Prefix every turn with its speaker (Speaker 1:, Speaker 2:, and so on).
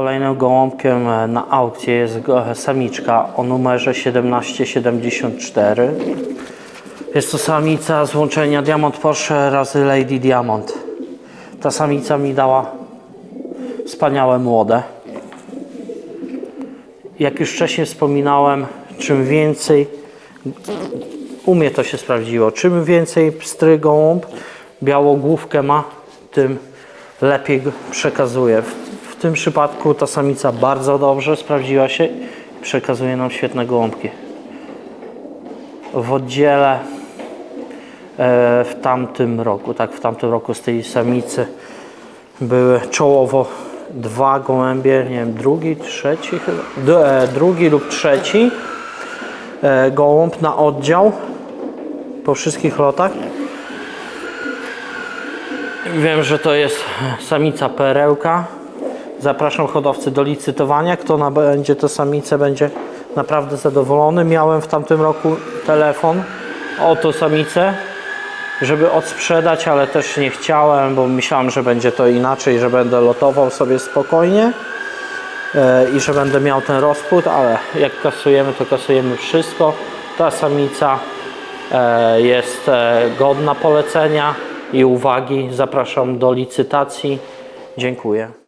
Speaker 1: Kolejnym gołąbkiem e, na aukcji jest go- samiczka o numerze 1774. Jest to samica z łączenia Diamond Porsche razy Lady Diamond. Ta samica mi dała wspaniałe młode. Jak już wcześniej wspominałem, czym więcej, u mnie to się sprawdziło, czym więcej pstry gołąb, białogłówkę ma, tym lepiej przekazuje. W, tym przypadku ta samica bardzo dobrze sprawdziła się i przekazuje nam świetne gołąbki. W oddziale e, w tamtym roku, tak, w tamtym roku z tej samicy były czołowo dwa gołębie, nie wiem, drugi, trzeci chyba, e, drugi lub trzeci e, gołąb na oddział po wszystkich lotach. Wiem, że to jest samica perełka. Zapraszam hodowcy do licytowania. Kto nabędzie tę samicę, będzie naprawdę zadowolony. Miałem w tamtym roku telefon o tą samicę, żeby odsprzedać, ale też nie chciałem, bo myślałem, że będzie to inaczej, że będę lotował sobie spokojnie e, i że będę miał ten rozpód, ale jak kasujemy, to kasujemy wszystko. Ta samica e, jest e, godna polecenia i uwagi. Zapraszam do licytacji. Dziękuję.